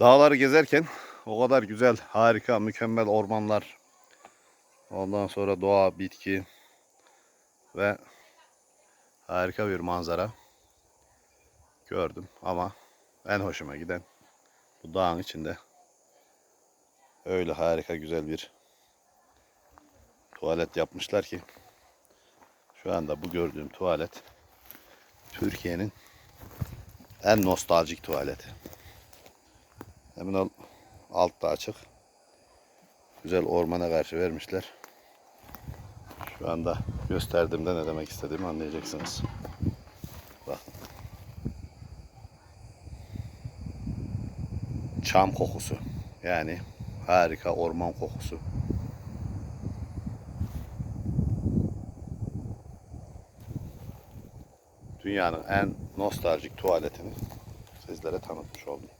Dağları gezerken o kadar güzel, harika, mükemmel ormanlar, ondan sonra doğa, bitki ve harika bir manzara gördüm ama en hoşuma giden bu dağın içinde öyle harika güzel bir tuvalet yapmışlar ki şu anda bu gördüğüm tuvalet Türkiye'nin en nostaljik tuvaleti. Hemen al, altta açık. Güzel ormana karşı vermişler. Şu anda gösterdiğimde ne demek istediğimi anlayacaksınız. Bakın. Çam kokusu. Yani harika orman kokusu. Dünyanın en nostaljik tuvaletini sizlere tanıtmış oldum.